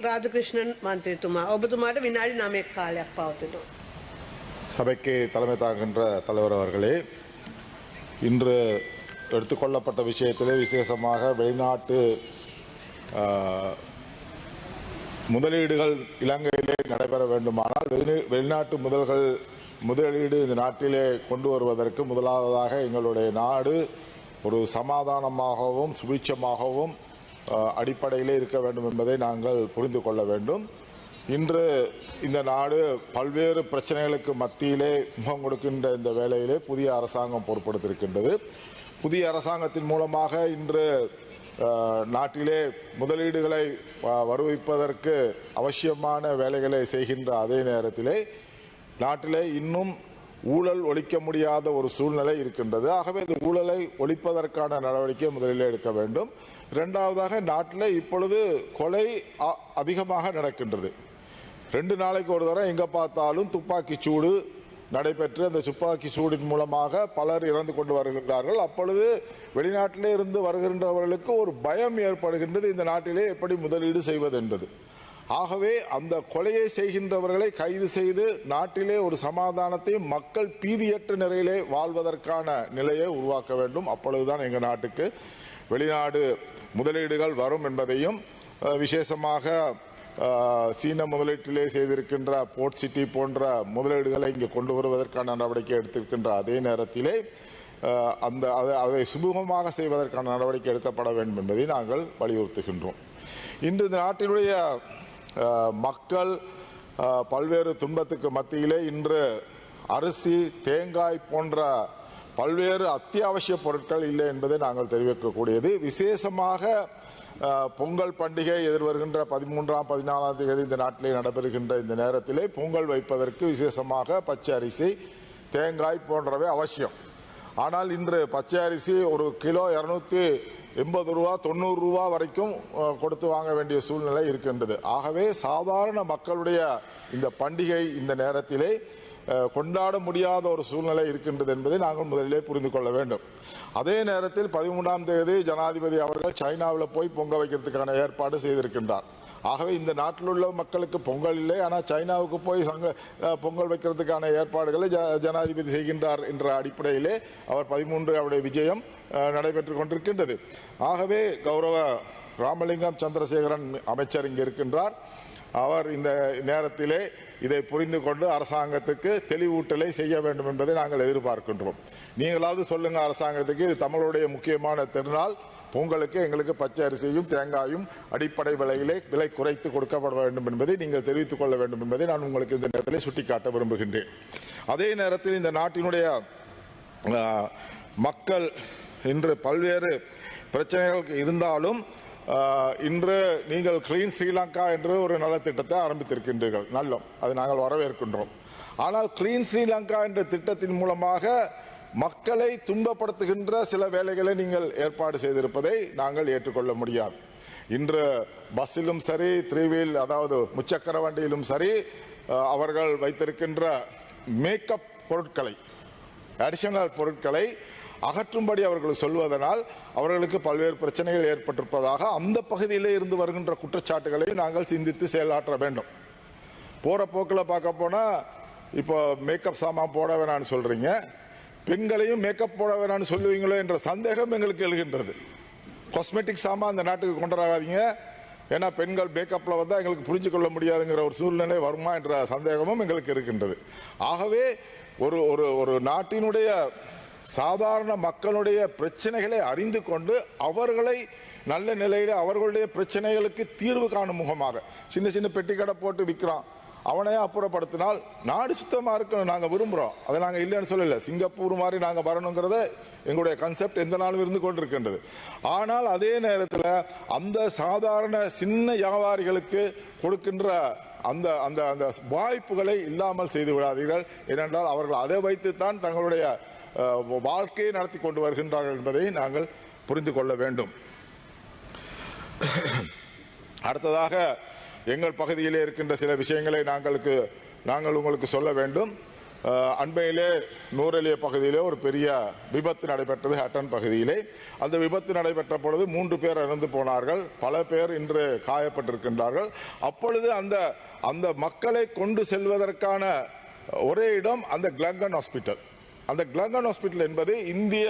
රාධකෘෂ්ණන් මන්ත්‍රීතුමා ඔබතුමාට විනාඩි නමෙක් කාලයක් පවතිනවා. சபைக்கு தலைமை தாங்குகின்ற தலைவர் அவர்களே இன்று எடுத்துக்கொள்ளப்பட்ட விஷயத்திலே விசேஷமாக வெளிநாட்டு ஆ, முதலீடுகள் இலங்கையிலே நடைபெற வேண்டுமானால் வெளி- வெளிநாட்டு முதல்கள் முதலீடு இந்த நாட்டிலே கொண்டு வருவதற்கு முதலாவதாக எங்களுடைய நாடு ஒரு சமாதானமாகவும் சுபிட்சமாகவும் ஆ, அடிப்படையிலே இருக்க வேண்டும் என்பதை நாங்கள் புரிந்து கொள்ள வேண்டும். இன்று இந்த நாடு பல்வேறு பிரச்சனைகளுக்கு மத்தியிலே முகம் கொடுக்கின்ற இந்த வேளையிலே புதிய அரசாங்கம் பொறுப்படுத்திருக்கின்றது புதிய அரசாங்கத்தின் மூலமாக இன்று நாட்டிலே முதலீடுகளை வருவிப்பதற்கு அவசியமான வேலைகளை செய்கின்ற அதே நேரத்திலே நாட்டிலே இன்னும் ஊழல் ஒழிக்க முடியாத ஒரு சூழ்நிலை இருக்கின்றது. ஆகவே இந்த ஊழலை ஒழிப்பதற்கான நடவடிக்கை முதலில் எடுக்க வேண்டும். இரண்டாவதாக நாட்டில் இப்பொழுது கொலை அ- அதிகமாக நடக்கின்றது. ரெண்டு நாளைக்கு ஒரு தடவை எங்கே பார்த்தாலும் துப்பாக்கி சூடு நடைபெற்று அந்த துப்பாக்கி சூடின் மூலமாக பலர் இறந்து கொண்டு வருகின்றார்கள். அப்பொழுது வெளிநாட்டிலே இருந்து வருகின்றவர்களுக்கு ஒரு பயம் ஏற்படுகின்றது. இந்த நாட்டிலே எப்படி முதலீடு செய்வது என்பது. ஆகவே அந்த கொலையை செய்கின்றவர்களை கைது செய்து நாட்டிலே ஒரு சமாதானத்தை மக்கள் பீதியற்ற நிலையிலே வாழ்வதற்கான நிலையை உருவாக்க வேண்டும். அப்பொழுதுதான் எங்கள் நாட்டுக்கு வெளிநாடு முதலீடுகள் வரும் என்பதையும் விசேஷமாக சீன முதலீட்டிலே செய்திருக்கின்ற போர்ட் சிட்டி போன்ற முதலீடுகளை இங்கே கொண்டு வருவதற்கான நடவடிக்கை எடுத்திருக்கின்ற அதே நேரத்திலே அந்த அதை அதை சுமூகமாக செய்வதற்கான நடவடிக்கை எடுக்கப்பட வேண்டும் என்பதை நாங்கள் வலியுறுத்துகின்றோம். இன்று இந்த நாட்டினுடைய மக்கள் பல்வேறு துன்பத்துக்கு மத்தியிலே இன்று அரிசி தேங்காய் போன்ற பல்வேறு அத்தியாவசிய பொருட்கள் இல்லை என்பதை நாங்கள் தெரிவிக்கக்கூடியது. விசேஷமாக பொங்கல் பண்டிகை எதிர்வருகின்ற பதிமூன்றாம் பதினாலாம் தேதி இந்த நாட்டிலே நடைபெறுகின்ற இந்த நேரத்திலே பொங்கல் வைப்பதற்கு விசேஷமாக பச்சை அரிசி தேங்காய் போன்றவை அவசியம். ஆனால் இன்று பச்சை அரிசி ஒரு கிலோ இரநூத்தி எண்பது ரூபா தொண்ணூறு ரூபா வரைக்கும் கொடுத்து வாங்க வேண்டிய சூழ்நிலை இருக்கின்றது. ஆகவே சாதாரண மக்களுடைய இந்த பண்டிகை இந்த நேரத்திலே கொண்டாட முடியாத ஒரு சூழ்நிலை இருக்கின்றது என்பதை நாங்கள் முதலிலே புரிந்து கொள்ள வேண்டும். அதே நேரத்தில் பதிமூன்றாம் தேதி ஜனாதிபதி அவர்கள் சைனாவில் போய் பொங்க வைக்கிறதுக்கான ஏற்பாடு செய்திருக்கின்றார். ஆகவே இந்த நாட்டில் உள்ள மக்களுக்கு பொங்கல் இல்லை. ஆனால் சைனாவுக்கு போய் சங்க பொங்கல் வைக்கிறதுக்கான ஏற்பாடுகளை ஜ- ஜனாதிபதி செய்கின்றார் என்ற அடிப்படையிலே அவர் பதிமூன்று அவருடைய விஜயம் நடைபெற்று கொண்டிருக்கின்றது. ஆகவே கௌரவ ராமலிங்கம் சந்திரசேகரன் அமைச்சர் இங்கே இருக்கின்றார். அவர் இந்த நேரத்திலே இதை புரிந்து கொண்டு அரசாங்கத்துக்கு தெளிவூட்டலை செய்ய வேண்டும் என்பதை நாங்கள் எதிர்பார்க்கின்றோம். நீங்களாவது சொல்லுங்க அரசாங்கத்துக்கு இது தமிழுடைய முக்கியமான திருநாள். பொங்கலுக்கு எங்களுக்கு பச்சை அரிசியும் தேங்காயும் அடிப்படை விலையிலே விலை குறைத்து கொடுக்கப்பட வேண்டும் என்பதை நீங்கள் தெரிவித்துக் கொள்ள வேண்டும் என்பதை நான் உங்களுக்கு இந்த நேரத்தில் சுட்டிக்காட்ட விரும்புகின்றேன். அதே நேரத்தில் இந்த நாட்டினுடைய மக்கள் இன்று பல்வேறு பிரச்சனைகளுக்கு இருந்தாலும் இன்று நீங்கள் கிளீன் ஸ்ரீலங்கா என்று ஒரு நலத்திட்டத்தை ஆரம்பித்திருக்கின்றீர்கள். நல்லோம். அதை நாங்கள் வரவேற்கின்றோம். ஆனால் கிளீன் ஸ்ரீலங்கா என்ற திட்டத்தின் மூலமாக மக்களை துன்பப்படுத்துகின்ற சில வேலைகளை நீங்கள் ஏற்பாடு செய்திருப்பதை நாங்கள் ஏற்றுக்கொள்ள முடியாது. இன்று பஸ்ஸிலும் சரி த்ரீ வீல் அதாவது முச்சக்கர வண்டியிலும் சரி அவர்கள் வைத்திருக்கின்ற மேக்கப் பொருட்களை அடிஷனல் பொருட்களை அகற்றும்படி அவர்கள் சொல்வதனால் அவர்களுக்கு பல்வேறு பிரச்சனைகள் ஏற்பட்டிருப்பதாக அந்த பகுதியிலே இருந்து வருகின்ற குற்றச்சாட்டுகளை நாங்கள் சிந்தித்து செயலாற்ற வேண்டும். போகிற போக்கில் பார்க்க போனால் இப்போ மேக்கப் சாமான் போட வேணான்னு சொல்கிறீங்க பெண்களையும் மேக்கப் போட வேணான்னு சொல்லுவீங்களோ என்ற சந்தேகம் எங்களுக்கு எழுகின்றது. காஸ்மெட்டிக் சாமான் அந்த நாட்டுக்கு கொண்டு வராதீங்க. ஏன்னா பெண்கள் மேக்கப்பில் வந்தால் எங்களுக்கு புரிஞ்சு கொள்ள முடியாதுங்கிற ஒரு சூழ்நிலை வருமா என்ற சந்தேகமும் எங்களுக்கு இருக்கின்றது. ஆகவே ஒரு ஒரு ஒரு நாட்டினுடைய சாதாரண மக்களுடைய பிரச்சனைகளை அறிந்து கொண்டு அவர்களை நல்ல நிலையில் அவர்களுடைய பிரச்சனைகளுக்கு தீர்வு காணும் முகமாக சின்ன சின்ன பெட்டி கடை போட்டு விற்கிறான். அவனையே அப்புறப்படுத்தினால் நாடு சுத்தமாக இருக்கணும் நாங்கள் விரும்புகிறோம் அதை நாங்கள் இல்லைன்னு சொல்லலை. சிங்கப்பூர் மாதிரி நாங்கள் வரணுங்கிறத எங்களுடைய கன்செப்ட் எந்த நாளும் இருந்து கொண்டிருக்கின்றது. ஆனால் அதே நேரத்தில் அந்த சாதாரண சின்ன வியாபாரிகளுக்கு கொடுக்கின்ற அந்த அந்த அந்த வாய்ப்புகளை இல்லாமல் செய்து விடாதீர்கள். ஏனென்றால் அவர்கள் அதை வைத்துத்தான் தங்களுடைய வாழ்க்கையை நடத்தி கொண்டு வருகின்றார்கள் என்பதை நாங்கள் புரிந்து கொள்ள வேண்டும். அடுத்ததாக எங்கள் பகுதியிலே இருக்கின்ற சில விஷயங்களை நாங்களுக்கு நாங்கள் உங்களுக்கு சொல்ல வேண்டும். அண்மையிலே நூரெலிய பகுதியிலே ஒரு பெரிய விபத்து நடைபெற்றது ஹட்டன் பகுதியிலே. அந்த விபத்து நடைபெற்ற பொழுது மூன்று பேர் இறந்து போனார்கள். பல பேர் இன்று காயப்பட்டிருக்கின்றார்கள். அப்பொழுது அந்த அந்த மக்களை கொண்டு செல்வதற்கான ஒரே இடம் அந்த கிளங்கன் ஹாஸ்பிட்டல் அந்த கிளங்கன் ஹாஸ்பிட்டல் என்பது இந்திய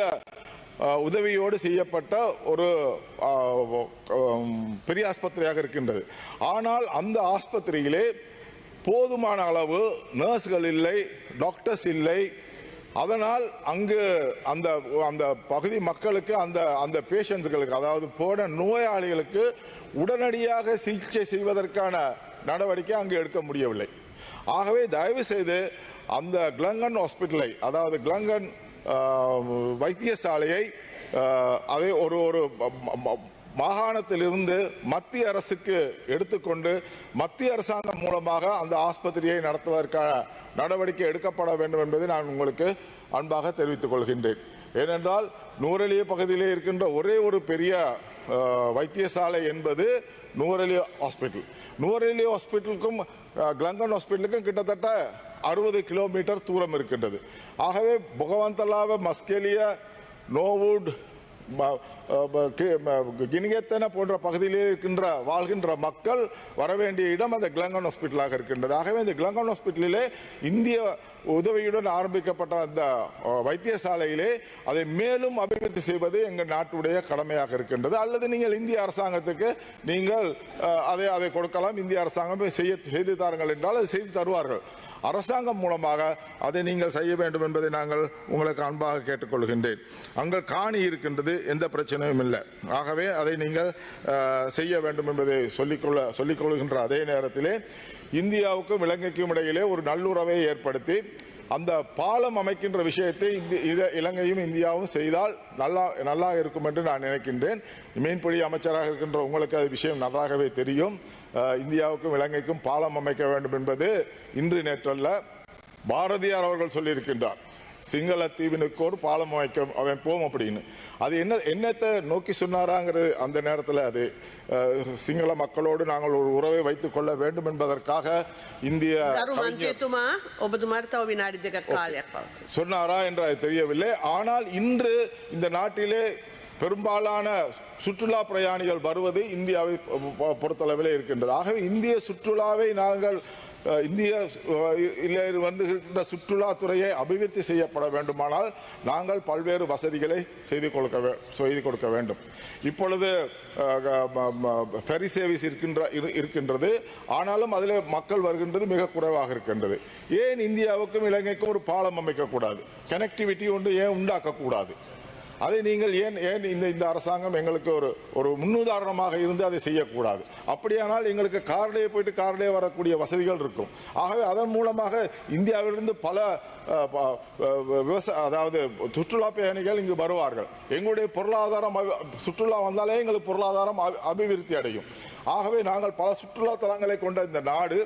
உதவியோடு செய்யப்பட்ட ஒரு பெரிய ஆஸ்பத்திரியாக இருக்கின்றது. ஆனால் அந்த ஆஸ்பத்திரியிலே போதுமான அளவு நர்ஸ்கள் இல்லை டாக்டர்ஸ் இல்லை. அதனால் அங்கு அந்த அந்த பகுதி மக்களுக்கு அந்த அந்த பேஷண்ட்ஸ்களுக்கு அதாவது போன நோயாளிகளுக்கு உடனடியாக சிகிச்சை செய்வதற்கான நடவடிக்கை அங்கு எடுக்க முடியவில்லை. ஆகவே தயவு செய்து அந்த கிளங்கன் ஹாஸ்பிட்டலை அதாவது கிளங்கன் வைத்தியசாலையை அதே அதை ஒரு ஒரு மாகாணத்திலிருந்து மத்திய அரசுக்கு எடுத்துக்கொண்டு மத்திய அரசாங்கம் மூலமாக அந்த ஆஸ்பத்திரியை நடத்துவதற்கான நடவடிக்கை எடுக்கப்பட வேண்டும் என்பதை நான் உங்களுக்கு அன்பாக தெரிவித்துக் கொள்கின்றேன். ஏனென்றால் நூரெலிய பகுதியிலே இருக்கின்ற ஒரே ஒரு பெரிய வைத்தியசாலை என்பது நூரலி ஹாஸ்பிட்டல் நூரெலி ஹாஸ்பிட்டலுக்கும் கிளங்கன் ஹாஸ்பிட்டலுக்கும் கிட்டத்தட்ட அறுபது கிலோமீட்டர் தூரம் இருக்கின்றது. ஆகவே புகவந்தலாவ மஸ்கெலிய நோவுட் கினிகத்தன போன்ற பகுதியிலே இருக்கின்ற வாழ்கின்ற மக்கள் வரவேண்டிய இடம் அந்த கிளங்கன் ஹாஸ்பிட்டலாக இருக்கின்றது. ஆகவே இந்த கிளங்கன் ஹாஸ்பிட்டலிலே இந்திய உதவியுடன் ஆரம்பிக்கப்பட்ட அந்த வைத்தியசாலையிலே அதை மேலும் அபிவிருத்தி செய்வது எங்கள் நாட்டுடைய கடமையாக இருக்கின்றது. அல்லது நீங்கள் இந்திய அரசாங்கத்துக்கு நீங்கள் அதை அதை கொடுக்கலாம். இந்திய அரசாங்கம் செய்ய செய்து தாருங்கள் என்றால் அதை செய்து தருவார்கள். அரசாங்கம் மூலமாக அதை நீங்கள் செய்ய வேண்டும் என்பதை நாங்கள் உங்களுக்கு அன்பாக கேட்டுக்கொள்கின்றேன். அங்கே காணி இருக்கின்றது எந்த பிரச்சனையும் இல்லை. ஆகவே அதை நீங்கள் செய்ய வேண்டும் என்பதை சொல்லிக்கொள்ள சொல்லிக்கொள்கின்ற அதே நேரத்திலே இந்தியாவுக்கும் இலங்கைக்கும் இடையிலே ஒரு நல்லுறவை ஏற்படுத்தி அந்த பாலம் அமைக்கின்ற விஷயத்தை இந்த இலங்கையும் இந்தியாவும் செய்தால் நல்லா நல்லா இருக்கும் என்று நான் நினைக்கின்றேன். மீன்பிடி அமைச்சராக இருக்கின்ற உங்களுக்கு அது விஷயம் நன்றாகவே தெரியும். இந்தியாவுக்கும் இலங்கைக்கும் பாலம் அமைக்க வேண்டும் என்பது இன்று நேற்றல்ல. பாரதியார் அவர்கள் சொல்லியிருக்கின்றார் சிங்கள தீவினுக்கோர் பாலம் அமைக்க அமைப்போம் அப்படின்னு. அது என்ன என்னத்தை நோக்கி சொன்னாராங்கிறது அந்த நேரத்தில் அது சிங்கள மக்களோடு நாங்கள் ஒரு உறவை வைத்துக் கொள்ள வேண்டும் என்பதற்காக இந்திய சொன்னாரா என்று தெரியவில்லை. ஆனால் இன்று இந்த நாட்டிலே பெரும்பாலான சுற்றுலா பிரயாணிகள் வருவது இந்தியாவை பொறுத்தளவில் இருக்கின்றது. ஆகவே இந்திய சுற்றுலாவை நாங்கள் இந்திய அஹ், இல்லை வந்து சுற்றுலாத்துறையை அபிவிருத்தி செய்யப்பட வேண்டுமானால் நாங்கள் பல்வேறு வசதிகளை செய்து கொடுக்க வே- செய்து கொடுக்க வேண்டும். இப்பொழுது ஃபெரி சர்வீஸ் இருக்கின்ற இரு- இருக்கின்றது. ஆனாலும் அதில் மக்கள் வருகின்றது மிக குறைவாக இருக்கின்றது. ஏன் இந்தியாவுக்கும் இலங்கைக்கும் ஒரு பாலம் அமைக்கக்கூடாது? கனெக்டிவிட்டி ஒன்று ஏன் உண்டாக்கக்கூடாது? அதை நீங்கள் ஏன் ஏன் இந்த இந்த அரசாங்கம் எங்களுக்கு ஒரு ஒரு முன்னுதாரணமாக இருந்து அதை செய்யக்கூடாது? அப்படியானால் எங்களுக்கு கார்லேயே போயிட்டு கார்லேயே வரக்கூடிய வசதிகள் இருக்கும். ஆகவே அதன் மூலமாக இந்தியாவிலிருந்து பல விவசாய அதாவது சுற்றுலா பயணிகள் இங்கு வருவார்கள். எங்களுடைய பொருளாதாரம் சுற்றுலா வந்தாலே எங்களுக்கு பொருளாதாரம் அபிவிருத்தி அடையும். ஆகவே நாங்கள் பல சுற்றுலா தலங்களை கொண்ட இந்த நாடு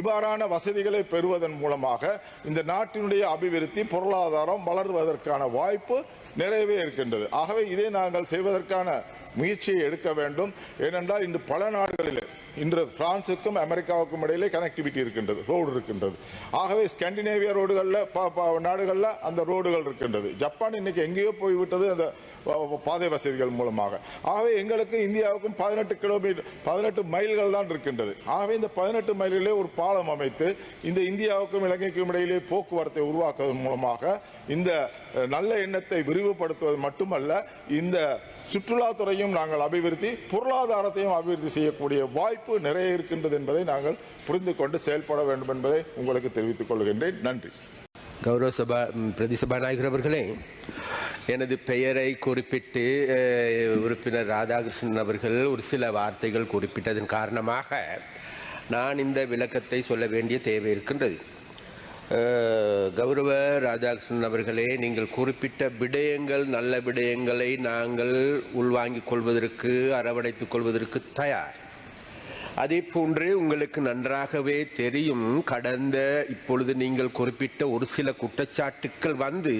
இவ்வாறான வசதிகளை பெறுவதன் மூலமாக இந்த நாட்டினுடைய அபிவிருத்தி பொருளாதாரம் வளர்வதற்கான வாய்ப்பு நிறையவே இருக்கின்றது. ஆகவே இதை நாங்கள் செய்வதற்கான முயற்சியை எடுக்க வேண்டும். ஏனென்றால் இன்று பல நாடுகளில் இன்று பிரான்சுக்கும் அமெரிக்காவுக்கும் இடையிலே கனெக்டிவிட்டி இருக்கின்றது ரோடு இருக்கின்றது. ஆகவே ஸ்கண்டினேவிய ரோடுகளில் நாடுகளில் அந்த ரோடுகள் இருக்கின்றது. ஜப்பான் இன்னைக்கு எங்கேயோ போய்விட்டது அந்த பாதை வசதிகள் மூலமாக. ஆகவே எங்களுக்கு இந்தியாவுக்கும் பதினெட்டு கிலோமீட்டர் பதினெட்டு மைல்கள் தான் இருக்கின்றது. ஆகவே இந்த பதினெட்டு மைலிலே ஒரு பாலம் அமைத்து இந்த இந்தியாவுக்கும் இலங்கைக்கும் இடையிலே போக்குவரத்தை உருவாக்குவதன் மூலமாக இந்த நல்ல எண்ணத்தை விரிவுபடுத்துவது மட்டுமல்ல இந்த சுற்றுலாத்துறையும் நாங்கள் அபிவிருத்தி பொருளாதாரத்தையும் அபிவிருத்தி செய்யக்கூடிய வாய்ப்பு நிறைய இருக்கின்றது என்பதை நாங்கள் புரிந்து கொண்டு செயல்பட வேண்டும் என்பதை உங்களுக்கு தெரிவித்துக் கொள்கின்றேன். நன்றி. கௌரவ சபா பிரதி சபாநாயகர் அவர்களே எனது பெயரை குறிப்பிட்டு உறுப்பினர் ராதாகிருஷ்ணன் அவர்கள் ஒரு சில வார்த்தைகள் குறிப்பிட்டதன் காரணமாக நான் இந்த விளக்கத்தை சொல்ல வேண்டிய தேவை இருக்கின்றது. கௌரவ ராதாகிருஷ்ணன் அவர்களே நீங்கள் குறிப்பிட்ட விடயங்கள் நல்ல விடயங்களை நாங்கள் உள்வாங்கிக் கொள்வதற்கு அரவணைத்துக் கொள்வதற்கு தயார். அதே போன்று உங்களுக்கு நன்றாகவே தெரியும். கடந்த இப்பொழுது நீங்கள் குறிப்பிட்ட ஒரு சில குற்றச்சாட்டுக்கள் வந்து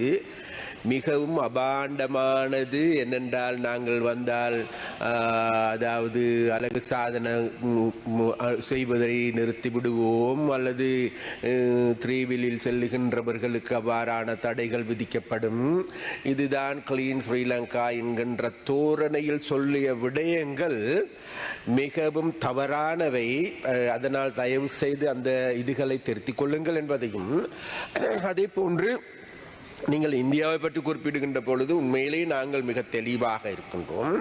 மிகவும் அபாண்டமானது. என்னென்றால் நாங்கள் வந்தால் அதாவது அழகு சாதன செய்வதை நிறுத்தி விடுவோம் அல்லது த்ரீவிலில் செல்லுகின்றவர்களுக்கு அவ்வாறான தடைகள் விதிக்கப்படும். இதுதான் கிளீன் ஸ்ரீலங்கா என்கின்ற தோரணையில் சொல்லிய விடயங்கள் மிகவும் தவறாக தவறானவை அதனால் தயவு செய்து அந்த இதுகளை திருத்திக் கொள்ளுங்கள் என்பதையும் அதே போன்று நீங்கள் இந்தியாவை பற்றி குறிப்பிடுகின்ற பொழுது உண்மையிலேயே நாங்கள் மிக தெளிவாக இருக்கின்றோம்.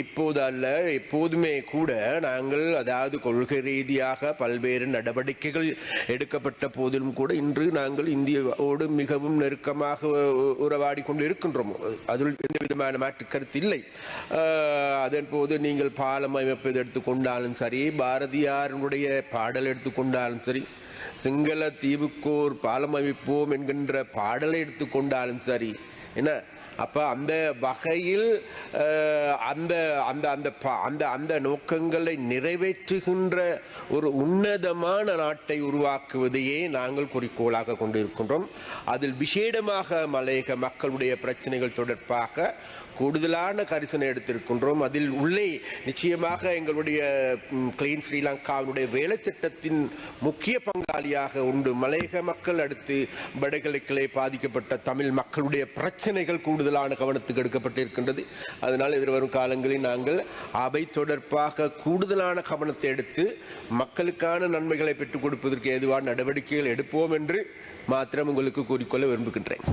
இப்போது அல்ல எப்போதுமே கூட நாங்கள் அதாவது கொள்கை ரீதியாக பல்வேறு நடவடிக்கைகள் எடுக்கப்பட்ட போதிலும் கூட இன்று நாங்கள் இந்தியாவோடு மிகவும் நெருக்கமாக உறவாடி கொண்டு இருக்கின்றோம் அதில் எந்த விதமான மாற்று கருத்து இல்லை. அதன் போது நீங்கள் பாலம் அமைப்பது எடுத்துக்கொண்டாலும் சரி பாரதியாருடைய பாடல் எடுத்துக்கொண்டாலும் சரி சிங்கள தீவுக்கோர் பாலம் அமைப்போம் என்கின்ற பாடலை எடுத்துக்கொண்டாலும் சரி என்ன? அப்போ அந்த வகையில் அந்த அந்த அந்த ப- அந்த அந்த நோக்கங்களை நிறைவேற்றுகின்ற ஒரு உன்னதமான நாட்டை உருவாக்குவதையே நாங்கள் குறிக்கோளாக கொண்டிருக்கின்றோம். அதில் விசேடமாக மலையக மக்களுடைய பிரச்சனைகள் தொடர்பாக கூடுதலான கரிசனை எடுத்திருக்கின்றோம். அதில் உள்ளே நிச்சயமாக எங்களுடைய கிளீன் ஸ்ரீலங்காவினுடைய வேலை திட்டத்தின் முக்கிய பங்காளியாக உண்டு. மலையக மக்கள் அடுத்து வடகிழக்கிலே பாதிக்கப்பட்ட தமிழ் மக்களுடைய பிரச்சனைகள் கூடுதலான கவனத்துக்கு எடுக்கப்பட்டிருக்கின்றது. அதனால் எதிர்வரும் காலங்களில் நாங்கள் அவை தொடர்பாக கூடுதலான கவனத்தை எடுத்து மக்களுக்கான நன்மைகளை பெற்றுக் கொடுப்பதற்கு ஏதுவான நடவடிக்கைகள் எடுப்போம் என்று மாத்திரம் உங்களுக்கு கூறிக்கொள்ள விரும்புகின்றேன்.